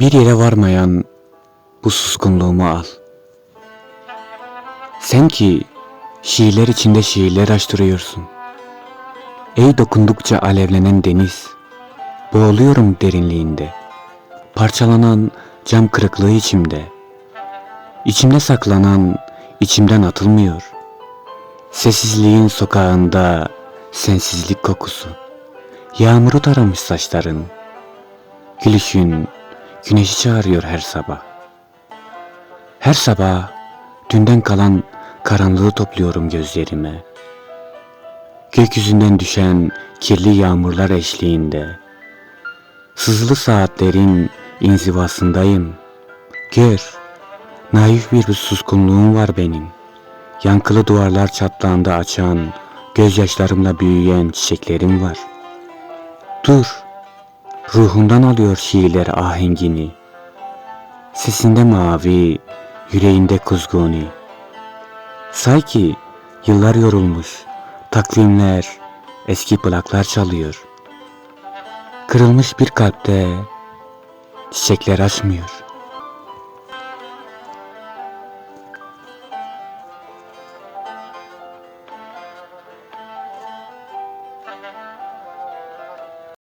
Bir yere varmayan bu suskunluğumu al. Sen ki şiirler içinde şiirler açtırıyorsun. Ey dokundukça alevlenen deniz, boğuluyorum derinliğinde. Parçalanan cam kırıklığı içimde. İçimde saklanan içimden atılmıyor. Sessizliğin sokağında sensizlik kokusu. Yağmuru taramış saçların. Gülüşün güneşi çağırıyor her sabah. Her sabah dünden kalan karanlığı topluyorum gözlerime. Gökyüzünden düşen kirli yağmurlar eşliğinde. Sızılı saatlerin inzivasındayım. Gör, naif bir, bir suskunluğum var benim. Yankılı duvarlar çatlağında açan, gözyaşlarımla büyüyen çiçeklerim var. Dur, ruhundan alıyor şiirler ahengini. Sesinde mavi, yüreğinde kuzguni. Say ki yıllar yorulmuş, takvimler, eski plaklar çalıyor. Kırılmış bir kalpte çiçekler açmıyor.